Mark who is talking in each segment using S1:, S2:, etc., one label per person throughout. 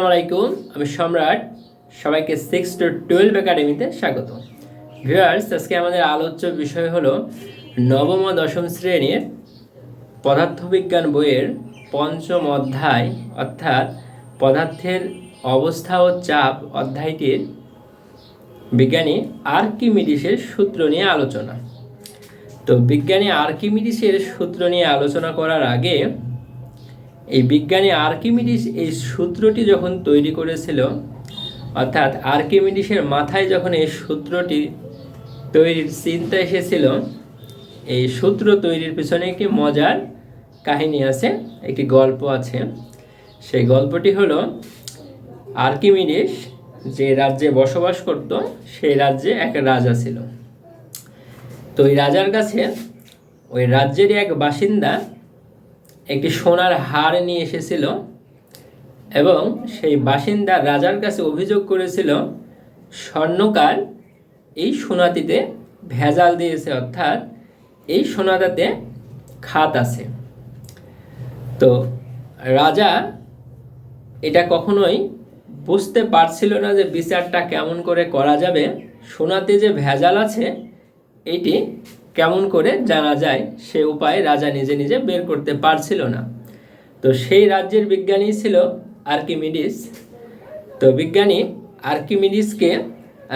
S1: আলাইকুম, আমি সম্রাট, সবাইকে সিক্স টু টুয়েলভ একাডেমিতে স্বাগত। ভিউয়ার্স আজকে আমাদের আলোচ্য বিষয় হলো নবম ও দশম শ্রেণির পদার্থবিজ্ঞান বইয়ের পঞ্চম অধ্যায়, অর্থাৎ পদার্থের অবস্থা ও চাপ অধ্যায়টির বিজ্ঞানী আর্কিমিডিসের সূত্র নিয়ে আলোচনা। তো বিজ্ঞানী আর্কিমিডিসের সূত্র নিয়ে আলোচনা করার আগে এই বিজ্ঞানী আর্কিমিডিস এই সূত্রটি যখন তৈরি করেছিল, অর্থাৎ আর্কিমিডিসের মাথায় যখন এই সূত্রটি তৈরির চিন্তা এসেছিল, এই সূত্র তৈরির পিছনে একটি মজার কাহিনী আছে, একটি গল্প আছে। সেই গল্পটি হলো, আর্কিমিডিস যে রাজ্যে বসবাস করত, সেই রাজ্যে এক রাজা ছিল। তো ওই রাজার কাছে ওই রাজ্যেরই এক বাসিন্দা একটি সোনার হার নিয়ে এসেছিল এবং সেই বাসিন্দা রাজার কাছে অভিযোগ করেছিল, স্বর্ণকার এই সোনাটিতে ভেজাল দিয়েছে, অর্থাৎ এই সোনাটাতে খাত আছে। তো রাজা এটা কখনোই বুঝতে পারছিল না যে বিচারটা কেমন করে করা যাবে। সোনাতে যে ভেজাল আছে এটি কেমন করে জানা যায় সে উপায় রাজা নিজে নিজে বের করতে পারছিল না। তো সেই রাজ্যের বিজ্ঞানী ছিল আর্কিমিডিস। তো বিজ্ঞানী আর্কিমিডিসকে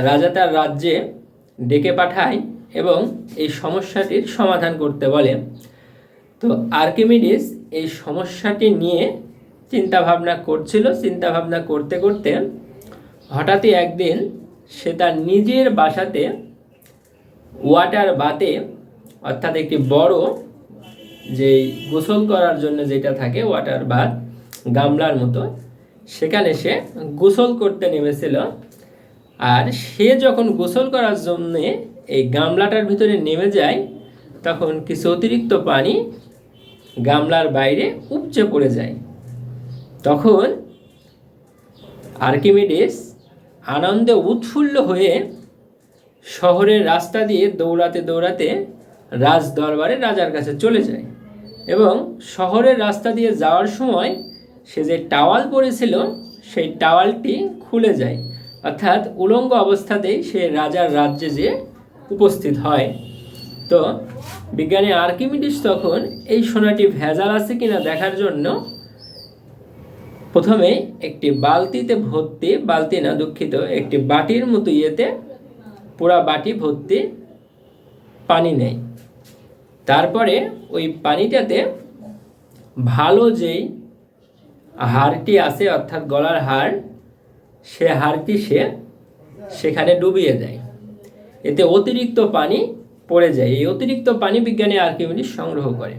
S1: রাজা তার রাজ্যে ডেকে পাঠায় এবং এই সমস্যাটির সমাধান করতে বলে। তো আর্কিমিডিস এই সমস্যাটি নিয়ে চিন্তা ভাবনা করছিল। চিন্তা ভাবনা করতে করতে হঠাৎই একদিন সে তার নিজের বাসাতে ওয়াটার বাতে, অর্থাৎ একটি বড় যে গোসল করার জন্য যেটা থাকে ওয়াটার বাথ গামলার মতো, সেখানে সে গোসল করতে নেমেছিল। আর সে যখন গোসল করার জন্যে এই গামলাটার ভিতরে নেমে যায়, তখন কিছু অতিরিক্ত পানি গামলার বাইরে উপচে পড়ে যায়। তখন আর্কিমিডিস আনন্দে উৎফুল্ল হয়ে শহরের রাস্তা দিয়ে দৌড়াতে দৌড়াতে রাজ দরবারে রাজার কাছে চলে যায়। এবং শহরের রাস্তা দিয়ে যাওয়ার সময় সে যে টাওয়াল পরেছিল সেই টাওয়ালটি খুলে যায়। অর্থাৎ উলঙ্গ অবস্থাতেই সে রাজার রাজ্যে যে উপস্থিত হয়। তো বিজ্ঞানী আর্কিমিডিস তখন এই সোনাটি ভেজাল আছে কিনা দেখার জন্য প্রথমে একটি বালতিতে ভর্তি, বালতি না দুঃখিত, একটি বাটির মতো ইয়েতে পুরা বাটি ভর্তি পানি নেয় তারপরে ওই পানিটাতে ভালো যেই হাড়টি আছে, অর্থাৎ গলার হাড়, সে হাড়টি সে সেখানে ডুবিয়ে দেয়। এতে অতিরিক্ত পানি পড়ে যায়। এই অতিরিক্ত পানি বিজ্ঞানী আর্কিমিডিস সংগ্রহ করে।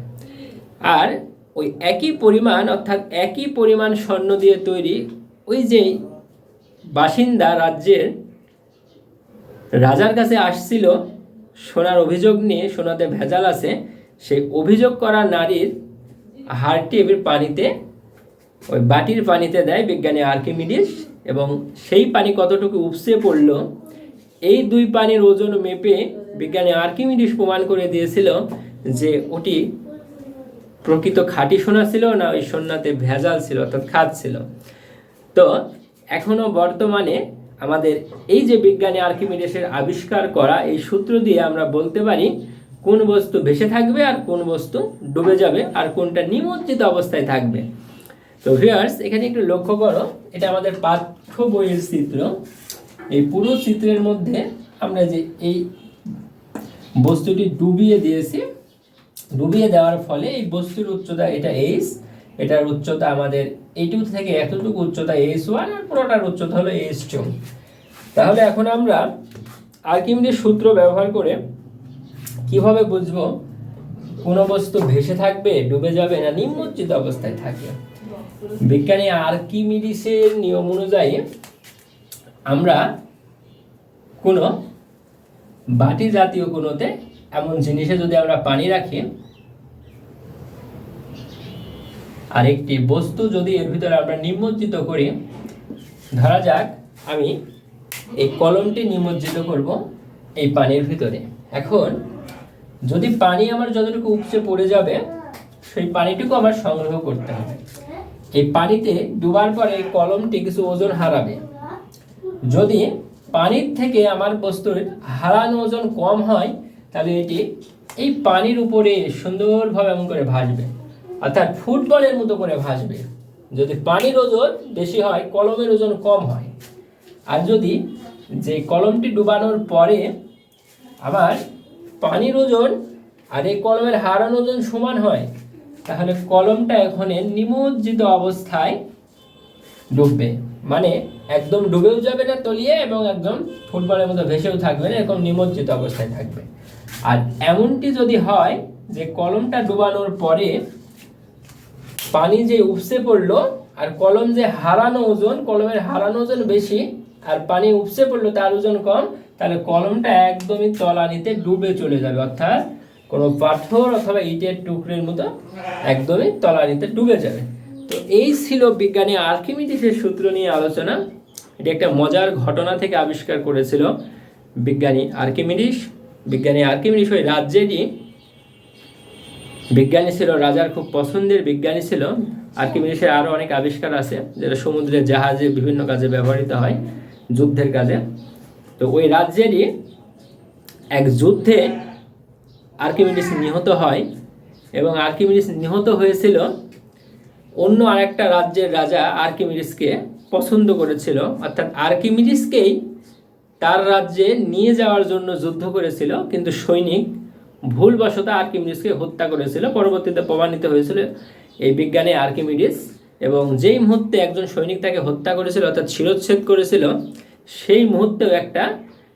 S1: আর ওই একই পরিমাণ, অর্থাৎ একই পরিমাণ স্বর্ণ দিয়ে তৈরি ওই যে বাসিন্দা রাজ্যের রাজার কাছে আসছিল, সোনার অভিযোগ নিয়ে সোনাতে ভেজাল আছে, সেই অভিযোগ করা নারীর হাড়টি এবার পানিতে, ওই বাটির পানিতে দেয় বিজ্ঞানী আর্কিমিডিস, এবং সেই পানি কতটুকু উপসে পড়ল, এই দুই পানির ওজন মেপে বিজ্ঞানী আর্কিমিডিস প্রমাণ করে দিয়েছিল যে ওটি প্রকৃত খাঁটি সোনা ছিল না ওই সোনাতে ভেজাল ছিল অর্থাৎ খাদ ছিল। তো এখনও বর্তমানে আমাদের এই যে বিজ্ঞানী আর্কিমিডিসের আবিষ্কার করা এই সূত্র দিয়ে আমরা বলতে পারি কোন বস্তু ভেসে থাকবে আর কোন বস্তু ডুবে যাবে আর কোনটা নিমজ্জিত অবস্থায় থাকবে। তো ভিউয়ার্স এখানে একটু লক্ষ্য করো, এটা আমাদের পাঠ্য বইয়ের চিত্র। এই পুরো চিত্রের মধ্যে আমরা যে এই বস্তুটি ডুবিয়ে দিয়েছি, ডুবিয়ে দেওয়ার ফলে এই বস্তুর উচ্চতা এটা এইচ এটার উচ্চতা আমাদের এইটুকু থেকে এতটুকু উচ্চতা এস ওয়ান আর পুরোটার উচ্চতা হলো এস টু তাহলে এখন আমরা আর্কিমিডিস সূত্র ব্যবহার করে কীভাবে বুঝব কোনো বস্তু ভেসে থাকবে, ডুবে যাবে না নিম্নজ্জিত অবস্থায় থাকবে বিজ্ঞানী আর্কিমিডিসের নিয়ম অনুযায়ী আমরা কোনো বাটি জাতীয় কোনোতে এমন জিনিসে যদি আমরা পানি রাখি আর একটি বস্তু যদি এর ভিতরে আমরা নিমজ্জিত করি, ধরা যাক আমি এই কলমটি নিমজ্জিত করব এই পানির ভিতরে। এখন যদি পানি আমার যতটুকু উপচে পড়ে যাবে, সেই পানিটুকু আমার সংগ্রহ করতে হবে। এই পানিতে ডুবার পরে এই কলমটি কিছু ওজন হারাবে। যদি পানির থেকে আমার বস্তুর হারানো ওজন কম হয়, তাহলে এটি এই পানির উপরে সুন্দরভাবে এমন করে ভাসবে। অর্থাৎ ফুটবলের মতো করে ভাসবে। যদি পানির ওজন বেশি হয়, কলমের ওজন কম হয়। আর যদি যে কলমটি ডুবানোর পরে আবার পানির ওজন আর এই কলমের হারানো ওজন সমান হয়, তাহলে কলমটা এখানে নিমজ্জিত অবস্থায় ডুববে। মানে একদম ডুবেও যাবে না তলিয়ে এবং একদম ফুটবলের মতো ভেসেও থাকবে না, এরকম নিমজ্জিত অবস্থায় থাকবে। আর এমনটি যদি হয় যে কলমটা ডুবানোর পরে পানি যে উপসে পড়ল আর কলম যে হারানো ওজন, কলমের হারানো ওজন বেশি আর পানি উপসে পড়ল তার ওজন কম, তাহলে কলমটা একদমই তলানিতে ডুবে চলে যাবে। অর্থাৎ কোনো পাথর অথবা ইটের টুকরের মতো একদমই তলানিতে ডুবে যাবে। তো এই ছিল বিজ্ঞানী আর্কিমিডিসের সূত্র নিয়ে আলোচনা। এটি একটা মজার ঘটনা থেকে আবিষ্কার করেছিল বিজ্ঞানী আর্কিমিডিস। বিজ্ঞানী আর্কিমিডিস ওই রাজ্যেরই বিজ্ঞানী ছিল, রাজার খুব পছন্দের বিজ্ঞানী ছিল। আর্কিমিডিসের আরও অনেক আবিষ্কার আছে, যেটা সমুদ্রের জাহাজে বিভিন্ন কাজে ব্যবহৃত হয়, যুদ্ধের কাজে। তো ওই রাজ্যেরই এক যুদ্ধে আর্কিমিডিস নিহত হয় এবং আর্কিমিডিস নিহত হয়েছিল, অন্য আরেকটা রাজ্যের রাজা আর্কিমিডিসকে পছন্দ করেছিল। অর্থাৎ আর্কিমিডিসকেই তার রাজ্যে নিয়ে যাওয়ার জন্য যুদ্ধ করেছিল, কিন্তু সৈনিক ভুলবশত আর্কিমিডিসকে হত্যা করেছিল, পরবর্তীতে প্রমাণিত হয়েছিল এই বিজ্ঞানী আর্কিমিডিস এবং যেই মুহূর্তে একজন সৈনিক তাকে হত্যা করেছিল অর্থাৎ শিরোচ্ছেদ করেছিল, সেই মুহূর্তেও একটা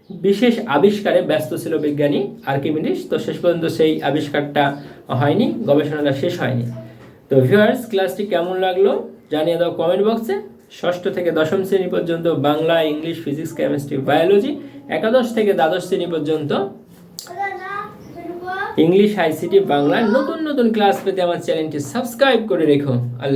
S1: বিশেষ আবিষ্কারে ব্যস্ত ছিল বিজ্ঞানী আর্কিমিডিস। তো শেষ পর্যন্ত সেই আবিষ্কারটা হয়নি, গবেষণাটা শেষ হয়নি। তো ভিউয়ার্স, ক্লাসটি কেমন লাগল জানিয়ে দাও কমেন্ট বক্সে। ষষ্ঠ থেকে দশম শ্রেণি পর্যন্ত Bangla, English, physics, chemistry, biology, একাদশ থেকে দ্বাদশ শ্রেণি পর্যন্ত ইংলিশ আইসিটি বাংলা নতুন নতুন ক্লাস পেতে আমার চ্যানেলটি সাবস্ক্রাইব করে রেখো। আল্লাহ